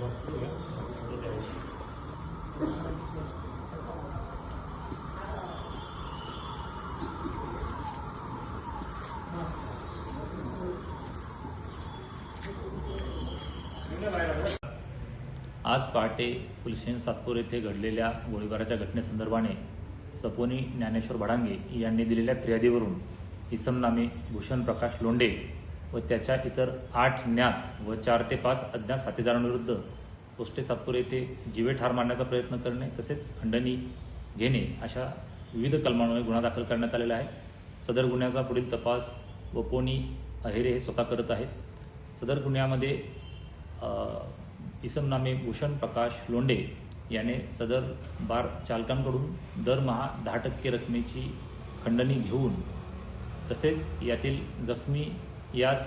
आज पहाटे पोलीस सातपूर येथे घडलेल्या गोळीबाराच्या घटनेसंदर्भाने सपोनी ज्ञानेश्वर भडांगे यांनी दिलेल्या फिर्यादीवरून इसम नामे भूषण प्रकाश लोंडे व त्याच्या इतर आठ ज्ञात व चार ते पाच अज्ञात साथीदारांविरुद्ध पोस्टे सातपूर येथे जीवे ठार मारण्याचा प्रयत्न करणे तसेच खंडणी घेणे अशा विविध कलमांमुळे गुन्हा दाखल करण्यात आलेला आहे. सदर गुन्ह्याचा पुढील तपास व कोणी अहेरे हे स्वतः करत आहेत. सदर गुन्ह्यामध्ये इसमनामे इसम नामे भूषण प्रकाश लोंडे याने सदर बार चालकांकडून दरमहा दहा टक्के रकमेची खंडणी घेऊन तसेच यातील जखमी यास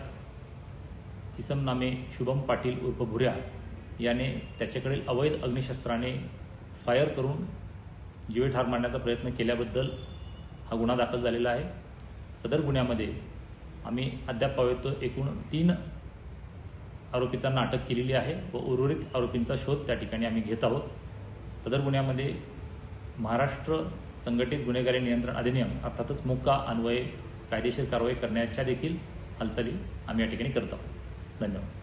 इसम नामे शुभम पाटील उर्फ भुऱ्या याने त्याच्याकडील अवैध अग्निशस्त्राने फायर करून जीवे ठार मारण्याचा प्रयत्न केल्याबद्दल हा गुन्हा दाखल झालेला आहे. सदर गुन्ह्यामध्ये आम्ही अद्याप पावेतो एकूण तीन आरोपितांना अटक केलेली आहे व उर्वरित आरोपींचा शोध त्या ठिकाणी आम्ही घेत आहोत. सदर गुन्ह्यामध्ये महाराष्ट्र संघटित गुन्हेगारी नियंत्रण अधिनियम अर्थातच मुक्का अन्वये कायदेशीर कारवाई करण्याच्या देखील हालचाली आम्ही या ठिकाणी करत. आहोत धन्यवाद.